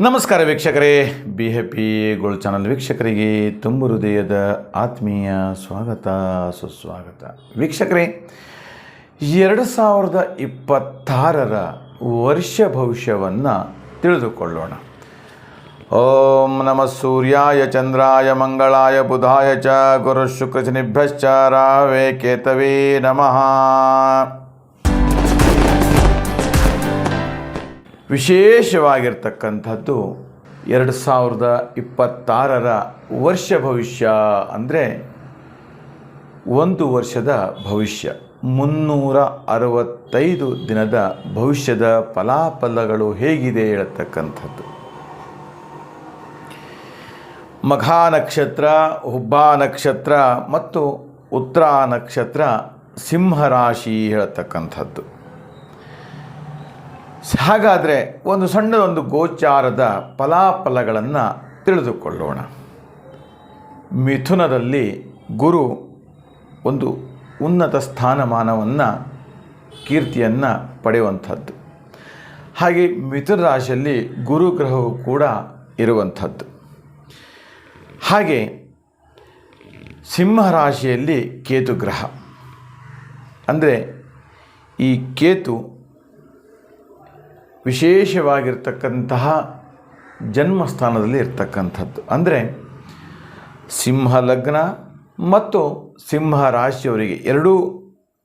ನಮಸ್ಕಾರ ವೀಕ್ಷಕರೇ. ಬಿ ಹೆ ಪಿ ಗೋಲ್ಡ್ ಚಾನಲ್ ವೀಕ್ಷಕರಿಗೆ ತುಂಬು ಹೃದಯದ ಆತ್ಮೀಯ ಸ್ವಾಗತ, ಸುಸ್ವಾಗತ. ವೀಕ್ಷಕರೇ ಎರಡು ಸಾವಿರದ ಇಪ್ಪತ್ತಾರರ ವರ್ಷ ಭವಿಷ್ಯವನ್ನು ತಿಳಿದುಕೊಳ್ಳೋಣ. ಓಂ ನಮ ಸೂರ್ಯಾಯ, ಚಂದ್ರಾಯ, ಮಂಗಳಾಯ, ಬುಧಾಯ ಚ ಗುರು ಶುಕ್ರ ರಾವೇ ರಾವೆ ಕೇತವೇ ನಮಃ. ವಿಶೇಷವಾಗಿರ್ತಕ್ಕಂಥದ್ದು ಎರಡು ಸಾವಿರದ ಇಪ್ಪತ್ತಾರರ ವರ್ಷ ಭವಿಷ್ಯ ಅಂದರೆ ಒಂದು ವರ್ಷದ ಭವಿಷ್ಯ. ಮುನ್ನೂರ ಅರವತ್ತೈದು ದಿನದ ಭವಿಷ್ಯದ ಫಲಾಫಲಗಳು ಹೇಗಿದೆ ಹೇಳತಕ್ಕಂಥದ್ದು. ಮಘಾ ನಕ್ಷತ್ರ, ಹುಬ್ಬಾ ನಕ್ಷತ್ರ ಮತ್ತು ಉತ್ತರ ನಕ್ಷತ್ರ ಸಿಂಹರಾಶಿ ಹೇಳತಕ್ಕಂಥದ್ದು. ಹಾಗಾದರೆ ಒಂದು ಸಣ್ಣದೊಂದು ಗೋಚಾರದ ಫಲಾಫಲಗಳನ್ನು ತಿಳಿದುಕೊಳ್ಳೋಣ. ಮಿಥುನದಲ್ಲಿ ಗುರು ಒಂದು ಉನ್ನತ ಸ್ಥಾನಮಾನವನ್ನು, ಕೀರ್ತಿಯನ್ನು ಪಡೆಯುವಂಥದ್ದು. ಹಾಗೆ ಮಿಥುನ ರಾಶಿಯಲ್ಲಿ ಗುರುಗ್ರಹವು ಕೂಡ ಇರುವಂಥದ್ದು. ಹಾಗೆ ಸಿಂಹ ರಾಶಿಯಲ್ಲಿ ಕೇತು ಗ್ರಹ. ಅಂದರೆ ಈ ಕೇತು ವಿಶೇಷವಾಗಿರ್ತಕ್ಕಂತಹ ಜನ್ಮಸ್ಥಾನದಲ್ಲಿ ಇರ್ತಕ್ಕಂಥದ್ದು. ಅಂದರೆ ಸಿಂಹ ಲಗ್ನ ಮತ್ತು ಸಿಂಹ ರಾಶಿಯವರಿಗೆ ಎರಡೂ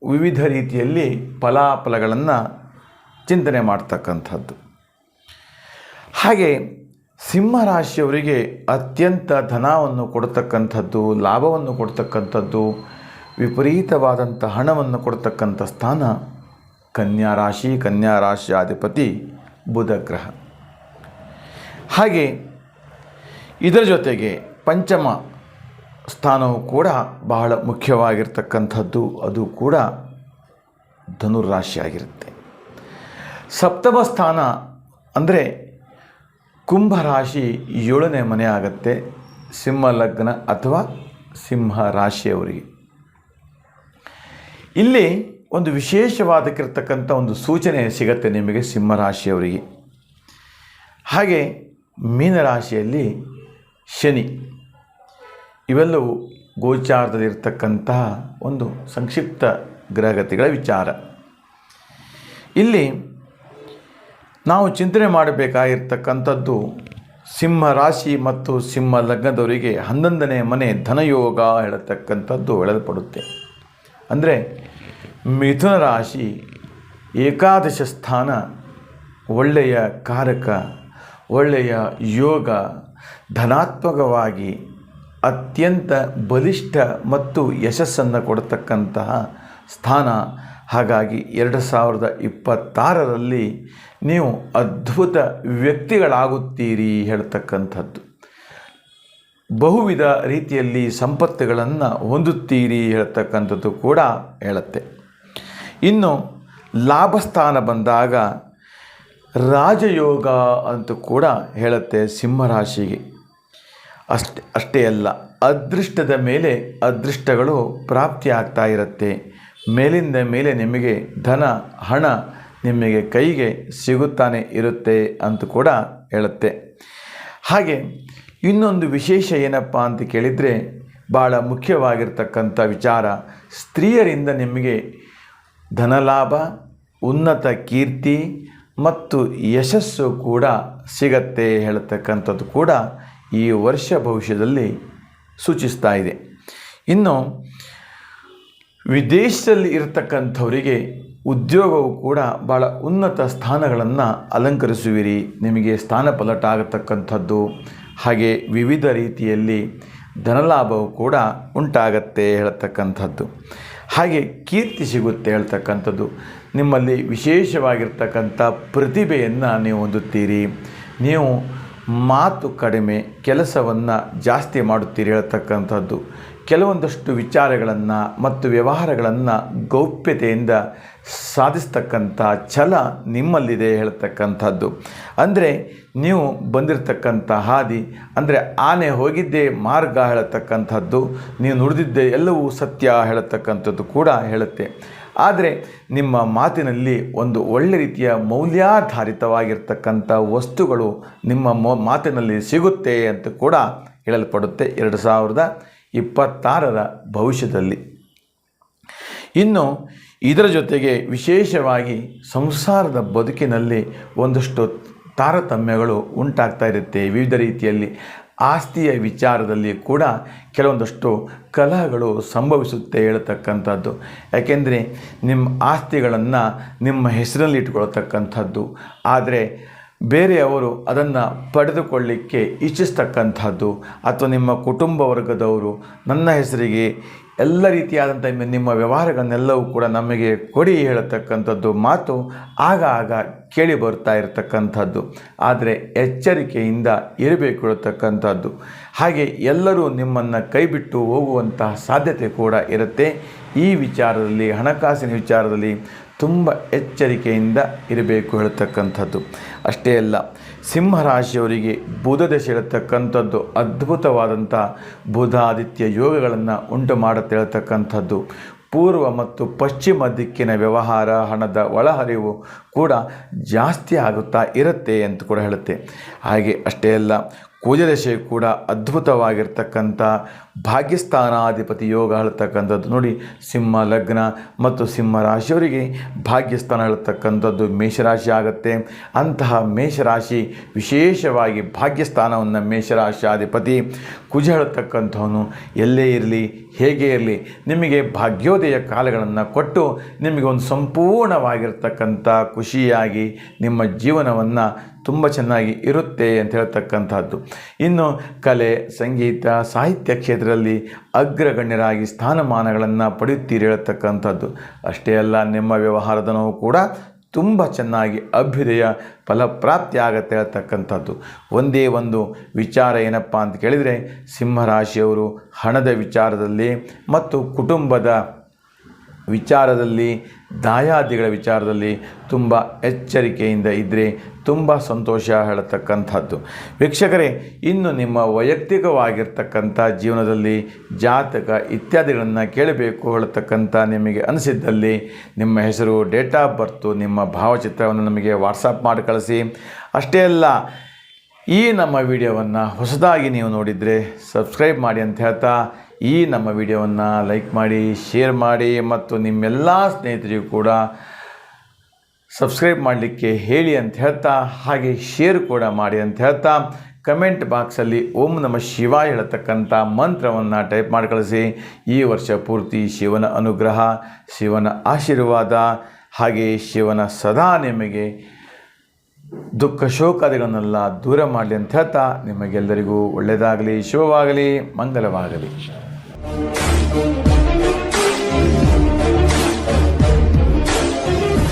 ವಿವಿಧ ರೀತಿಯಲ್ಲಿ ಫಲಾಫಲಗಳನ್ನು ಚಿಂತನೆ ಮಾಡ್ತಕ್ಕಂಥದ್ದು. ಹಾಗೆ ಸಿಂಹ ರಾಶಿಯವರಿಗೆ ಅತ್ಯಂತ ಧನವನ್ನು ಕೊಡ್ತಕ್ಕಂಥದ್ದು, ಲಾಭವನ್ನು ಕೊಡ್ತಕ್ಕಂಥದ್ದು, ವಿಪರೀತವಾದಂಥ ಹಣವನ್ನು ಕೊಡ್ತಕ್ಕಂಥ ಸ್ಥಾನ ಕನ್ಯಾ ರಾಶಿ, ಕನ್ಯಾ ರಾಶಿಯ ಅಧಿಪತಿ ಬುಧ ಗ್ರಹ. ಹಾಗೆ ಇದರ ಜೊತೆಗೆ ಪಂಚಮ ಸ್ಥಾನವು ಕೂಡ ಬಹಳ ಮುಖ್ಯವಾಗಿರ್ತಕ್ಕಂಥದ್ದು. ಅದು ಕೂಡ ಧನುರಾಶಿಯಾಗಿರುತ್ತೆ ಸಪ್ತಮ ಸ್ಥಾನ ಅಂದರೆ ಕುಂಭರಾಶಿ ಏಳನೇ ಮನೆ ಆಗುತ್ತೆ. ಸಿಂಹ ಲಗ್ನ ಅಥವಾ ಸಿಂಹ ರಾಶಿಯವರಿಗೆ. ಇಲ್ಲಿ ಒಂದು ವಿಶೇಷವಾದಕ್ಕಿರ್ತಕ್ಕಂಥ ಒಂದು ಸೂಚನೆ ಸಿಗತ್ತೆ ನಿಮಗೆ ಸಿಂಹರಾಶಿಯವರಿಗೆ. ಹಾಗೆ ಮೀನರಾಶಿಯಲ್ಲಿ ಶನಿ. ಇವೆಲ್ಲವೂ ಗೋಚಾರದಲ್ಲಿರ್ತಕ್ಕಂತಹ ಒಂದು ಸಂಕ್ಷಿಪ್ತ ಗ್ರಹಗತಿಗಳ ವಿಚಾರ. ಇಲ್ಲಿ ನಾವು ಚಿಂತನೆ ಮಾಡಬೇಕಾಗಿರ್ತಕ್ಕಂಥದ್ದು ಸಿಂಹ ರಾಶಿ ಮತ್ತು ಸಿಂಹ ಲಗ್ನದವರಿಗೆ ಹನ್ನೊಂದನೇ ಮನೆ ಧನಯೋಗ ಹೇಳತಕ್ಕಂಥದ್ದು ಹೇಳಲ್ಪಡುತ್ತೆ. ಅಂದರೆ ಮಿಥುನ ರಾಶಿ ಏಕಾದಶ ಸ್ಥಾನ, ಒಳ್ಳೆಯ ಕಾರಕ, ಒಳ್ಳೆಯ ಯೋಗ, ಧನಾತ್ಮಕವಾಗಿ ಅತ್ಯಂತ ಬಲಿಷ್ಠ ಮತ್ತು ಯಶಸ್ಸನ್ನು ಕೊಡತಕ್ಕಂತಹ ಸ್ಥಾನ. ಹಾಗಾಗಿ ಎರಡು ಸಾವಿರದ ಇಪ್ಪತ್ತಾರರಲ್ಲಿ ನೀವು ಅದ್ಭುತ ವ್ಯಕ್ತಿಗಳಾಗುತ್ತೀರಿ ಹೇಳ್ತಕ್ಕಂಥದ್ದು. ಬಹುವಿಧ ರೀತಿಯಲ್ಲಿ ಸಂಪತ್ತುಗಳನ್ನು ಹೊಂದುತ್ತೀರಿ ಹೇಳ್ತಕ್ಕಂಥದ್ದು ಕೂಡ ಹೇಳುತ್ತೆ. ಇನ್ನು ಲಾಭಸ್ಥಾನ ಬಂದಾಗ ರಾಜಯೋಗ ಅಂತೂ ಕೂಡ ಹೇಳುತ್ತೆ ಸಿಂಹರಾಶಿಗೆ. ಅಷ್ಟೇ ಅಷ್ಟೇ ಅಲ್ಲ, ಅದೃಷ್ಟದ ಮೇಲೆ ಅದೃಷ್ಟಗಳು ಪ್ರಾಪ್ತಿ ಆಗ್ತಾ ಇರುತ್ತೆ. ಮೇಲಿಂದ ಮೇಲೆ ನಿಮಗೆ ಧನ, ಹಣ ನಿಮಗೆ ಕೈಗೆ ಸಿಗುತ್ತಾನೆ ಇರುತ್ತೆ ಅಂತ ಕೂಡ ಹೇಳುತ್ತೆ. ಹಾಗೆ ಇನ್ನೊಂದು ವಿಶೇಷ ಏನಪ್ಪ ಅಂತ ಕೇಳಿದರೆ ಭಾಳ ಮುಖ್ಯವಾಗಿರ್ತಕ್ಕಂಥ ವಿಚಾರ, ಸ್ತ್ರೀಯರಿಂದ ನಿಮಗೆ ಧನಲಾಭ, ಉನ್ನತ ಕೀರ್ತಿ ಮತ್ತು ಯಶಸ್ಸು ಕೂಡ ಸಿಗತ್ತೆ ಹೇಳ್ತಕ್ಕಂಥದ್ದು ಕೂಡ ಈ ವರ್ಷ ಭವಿಷ್ಯದಲ್ಲಿ ಸೂಚಿಸ್ತಾ ಇದೆ. ಇನ್ನು ವಿದೇಶದಲ್ಲಿ ಇರತಕ್ಕಂಥವರಿಗೆ ಉದ್ಯೋಗವು ಕೂಡ ಭಾಳ ಉನ್ನತ ಸ್ಥಾನಗಳನ್ನು ಅಲಂಕರಿಸುವಿರಿ. ನಿಮಗೆ ಸ್ಥಾನ ಪಲಟಾಗತಕ್ಕಂಥದ್ದು ಹಾಗೆ ವಿವಿಧ ರೀತಿಯಲ್ಲಿ ಧನಲಾಭವು ಕೂಡ ಉಂಟಾಗತ್ತೆ ಹೇಳ್ತಕ್ಕಂಥದ್ದು. ಹಾಗೆ ಕೀರ್ತಿ ಸಿಗುತ್ತೆ ಹೇಳ್ತಕ್ಕಂಥದ್ದು. ನಿಮ್ಮಲ್ಲಿ ವಿಶೇಷವಾಗಿರ್ತಕ್ಕಂಥ ಪ್ರತಿಭೆಯನ್ನು ನೀವು ಹೊಂದುತ್ತೀರಿ. ನೀವು ಮಾತು ಕಡಿಮೆ, ಕೆಲಸವನ್ನು ಜಾಸ್ತಿ ಮಾಡುತ್ತೀರಿ ಹೇಳ್ತಕ್ಕಂಥದ್ದು. ಕೆಲವೊಂದಷ್ಟು ವಿಚಾರಗಳನ್ನು ಮತ್ತು ವ್ಯವಹಾರಗಳನ್ನು ಗೌಪ್ಯತೆಯಿಂದ ಸಾಧಿಸ್ತಕ್ಕಂಥ ಛಲ ನಿಮ್ಮಲ್ಲಿದೆ ಹೇಳ್ತಕ್ಕಂಥದ್ದು. ಅಂದರೆ ನೀವು ಬಂದಿರತಕ್ಕಂಥ ಹಾದಿ, ಅಂದರೆ ಆನೆ ಹೋಗಿದ್ದೇ ಮಾರ್ಗ ಹೇಳತಕ್ಕಂಥದ್ದು, ನೀವು ನುಡಿದಿದ್ದೆ ಎಲ್ಲವೂ ಸತ್ಯ ಹೇಳತಕ್ಕಂಥದ್ದು ಕೂಡ ಹೇಳುತ್ತೆ. ಆದರೆ ನಿಮ್ಮ ಮಾತಿನಲ್ಲಿ ಒಂದು ಒಳ್ಳೆ ರೀತಿಯ ಮೌಲ್ಯಾಧಾರಿತವಾಗಿರ್ತಕ್ಕಂಥ ವಸ್ತುಗಳು ನಿಮ್ಮ ಮಾತಿನಲ್ಲಿ ಸಿಗುತ್ತೆ ಅಂತ ಕೂಡ ಹೇಳಲ್ಪಡುತ್ತೆ. ಎರಡು ಸಾವಿರದ ಇಪ್ಪತ್ತಾರರ ಭವಿಷ್ಯದಲ್ಲಿ. ಇನ್ನು ಇದರ ಜೊತೆಗೆ ವಿಶೇಷವಾಗಿ ಸಂಸಾರದ ಬದುಕಿನಲ್ಲಿ ಒಂದಷ್ಟು ತಾರತಮ್ಯಗಳು ಉಂಟಾಗ್ತಾ ಇರುತ್ತೆ. ವಿವಿಧ ರೀತಿಯಲ್ಲಿ ಆಸ್ತಿಯ ವಿಚಾರದಲ್ಲಿ ಕೂಡ ಕೆಲವೊಂದಷ್ಟು ಕಲಹಗಳು ಸಂಭವಿಸುತ್ತೆ ಹೇಳ್ತಕ್ಕಂಥದ್ದು. ಯಾಕೆಂದರೆ ನಿಮ್ಮ ಆಸ್ತಿಗಳನ್ನು ನಿಮ್ಮ ಹೆಸರಲ್ಲಿ ಇಟ್ಕೊಳ್ತಕ್ಕಂಥದ್ದು ಆದರೆ ಬೇರೆಯವರು ಅದನ್ನು ಪಡೆದುಕೊಳ್ಳಿಕ್ಕೆ ಇಚ್ಛಿಸ್ತಕ್ಕಂಥದ್ದು. ಅಥವಾ ನಿಮ್ಮ ಕುಟುಂಬ ವರ್ಗದವರು, ನನ್ನ ಹೆಸರಿಗೆ ಎಲ್ಲ ರೀತಿಯಾದಂಥ ನಿಮ್ಮ ವ್ಯವಹಾರಗಳನ್ನೆಲ್ಲವೂ ಕೂಡ ನಮಗೆ ಕೊಡಿ ಹೇಳತಕ್ಕಂಥದ್ದು ಮಾತು ಆಗ ಆಗ ಕೇಳಿ ಬರ್ತಾ ಇರತಕ್ಕಂಥದ್ದು. ಆದರೆ ಎಚ್ಚರಿಕೆಯಿಂದ ಇರಬೇಕು ಇರತಕ್ಕಂಥದ್ದು ಹಾಗೆ ಎಲ್ಲರೂ ನಿಮ್ಮನ್ನು ಕೈಬಿಟ್ಟು ಹೋಗುವಂತಹ ಸಾಧ್ಯತೆ ಕೂಡ ಇರುತ್ತೆ. ಈ ವಿಚಾರದಲ್ಲಿ, ಹಣಕಾಸಿನ ವಿಚಾರದಲ್ಲಿ ತುಂಬ ಎಚ್ಚರಿಕೆಯಿಂದ ಇರಬೇಕು ಹೇಳ್ತಕ್ಕಂಥದ್ದು. ಅಷ್ಟೇ ಅಲ್ಲ, ಸಿಂಹರಾಶಿಯವರಿಗೆ ಬುಧ ದಶೆ ಹೇಳ್ತಕ್ಕಂಥದ್ದು ಅದ್ಭುತವಾದಂಥ ಬುಧಾದಿತ್ಯ ಯೋಗಗಳನ್ನು ಉಂಟು ಮಾಡುತ್ತೆ ಹೇಳ್ತಕ್ಕಂಥದ್ದು. ಪೂರ್ವ ಮತ್ತು ಪಶ್ಚಿಮ ದಿಕ್ಕಿನ ವ್ಯವಹಾರ, ಹಣದ ಒಳಹರಿವು ಕೂಡ ಜಾಸ್ತಿ ಆಗುತ್ತಾ ಇರುತ್ತೆ ಅಂತ ಕೂಡ ಹೇಳುತ್ತೆ. ಹಾಗೆ ಅಷ್ಟೇ ಅಲ್ಲ ಕುಜದಶೆ ಕೂಡ ಅದ್ಭುತವಾಗಿರ್ತಕ್ಕಂಥ ಭಾಗ್ಯಸ್ಥಾನಾಧಿಪತಿ ಯೋಗ ಹೇಳ್ತಕ್ಕಂಥದ್ದು. ನೋಡಿ, ಸಿಂಹ ಲಗ್ನ ಮತ್ತು ಸಿಂಹ ರಾಶಿಯವರಿಗೆ ಭಾಗ್ಯಸ್ಥಾನ ಹೇಳ್ತಕ್ಕಂಥದ್ದು ಮೇಷರಾಶಿ ಆಗುತ್ತೆ. ಅಂತಹ ಮೇಷರಾಶಿ ವಿಶೇಷವಾಗಿ ಭಾಗ್ಯಸ್ಥಾನವನ್ನು ಮೇಷರಾಶಿಯಾಧಿಪತಿ ಕುಜ ಹೇಳ್ತಕ್ಕಂಥವನು ಎಲ್ಲೇ ಇರಲಿ, ಹೇಗೆ ಇರಲಿ, ನಿಮಗೆ ಭಾಗ್ಯೋದಯ ಕಾಲಗಳನ್ನು ಕೊಟ್ಟು ನಿಮಗೆ ಒಂದು ಸಂಪೂರ್ಣವಾಗಿರ್ತಕ್ಕಂಥ ಖುಷಿಯಾಗಿ ನಿಮ್ಮ ಜೀವನವನ್ನು ತುಂಬ ಚೆನ್ನಾಗಿ ಇರುತ್ತೆ ಅಂತ ಹೇಳ್ತಕ್ಕಂಥದ್ದು. ಇನ್ನು ಕಲೆ, ಸಂಗೀತ, ಸಾಹಿತ್ಯ ಕ್ಷೇತ್ರದಲ್ಲಿ ಅಗ್ರಗಣ್ಯರಾಗಿ ಸ್ಥಾನಮಾನಗಳನ್ನು ಪಡೆಯುತ್ತೀರಿ ಹೇಳ್ತಕ್ಕಂಥದ್ದು. ಅಷ್ಟೇ ಅಲ್ಲ, ನಿಮ್ಮ ವ್ಯವಹಾರದ ನೋವು ಕೂಡ ತುಂಬ ಚೆನ್ನಾಗಿ ಅಭ್ಯುದಯ ಫಲಪ್ರಾಪ್ತಿ ಆಗತ್ತೆ ಹೇಳ್ತಕ್ಕಂಥದ್ದು. ಒಂದೇ ಒಂದು ವಿಚಾರ ಏನಪ್ಪ ಅಂತ ಕೇಳಿದರೆ, ಸಿಂಹರಾಶಿಯವರು ಹಣದ ವಿಚಾರದಲ್ಲಿ ಮತ್ತು ಕುಟುಂಬದ ವಿಚಾರದಲ್ಲಿ, ದಾಯಾದಿಗಳ ವಿಚಾರದಲ್ಲಿ ತುಂಬ ಎಚ್ಚರಿಕೆಯಿಂದ ಇದ್ದರೆ ತುಂಬ ಸಂತೋಷ ಹೇಳತಕ್ಕಂಥದ್ದು. ವೀಕ್ಷಕರೇ, ಇನ್ನು ನಿಮ್ಮ ವೈಯಕ್ತಿಕವಾಗಿರ್ತಕ್ಕಂಥ ಜೀವನದಲ್ಲಿ ಜಾತಕ ಇತ್ಯಾದಿಗಳನ್ನು ಕೇಳಬೇಕು ಹೇಳತಕ್ಕಂಥ ನಿಮಗೆ ಅನಿಸಿದ್ದಲ್ಲಿ, ನಿಮ್ಮ ಹೆಸರು, ಡೇಟ್ ಆಫ್ ಬರ್ತು, ನಿಮ್ಮ ಭಾವಚಿತ್ರವನ್ನು ನಮಗೆ ವಾಟ್ಸಪ್ ಮಾಡಿ ಕಳಿಸಿ. ಅಷ್ಟೇ ಅಲ್ಲ, ಈ ನಮ್ಮ ವಿಡಿಯೋವನ್ನು ಹೊಸದಾಗಿ ನೀವು ನೋಡಿದರೆ ಸಬ್ಸ್ಕ್ರೈಬ್ ಮಾಡಿ ಅಂತ ಹೇಳ್ತಾ ಈ ನಮ್ಮ ವಿಡಿಯೋವನ್ನು ಲೈಕ್ ಮಾಡಿ, ಶೇರ್ ಮಾಡಿ ಮತ್ತು ನಿಮ್ಮೆಲ್ಲ ಸ್ನೇಹಿತರಿಗೂ ಕೂಡ ಸಬ್ಸ್ಕ್ರೈಬ್ ಮಾಡಲಿಕ್ಕೆ ಹೇಳಿ ಅಂತ ಹೇಳ್ತಾ, ಹಾಗೆ ಶೇರ್ ಕೂಡ ಮಾಡಿ ಅಂತ ಹೇಳ್ತಾ, ಕಮೆಂಟ್ ಬಾಕ್ಸಲ್ಲಿ ಓಂ ನಮ ಶಿವ ಹೇಳತಕ್ಕಂಥ ಮಂತ್ರವನ್ನು ಟೈಪ್ ಮಾಡಿ ಕಳಿಸಿ. ಈ ವರ್ಷ ಪೂರ್ತಿ ಶಿವನ ಅನುಗ್ರಹ, ಶಿವನ ಆಶೀರ್ವಾದ, ಹಾಗೆ ಶಿವನ ಸದಾ ನಿಮಗೆ ದುಃಖ ಶೋಕಾದಿಗಳನ್ನೆಲ್ಲ ದೂರ ಮಾಡಲಿ ಅಂತ ಹೇಳ್ತಾ, ನಿಮಗೆಲ್ಲರಿಗೂ ಒಳ್ಳೆಯದಾಗಲಿ ಶುಭವಾಗಲಿ ಮಂಗಲವಾಗಲಿ Thank you.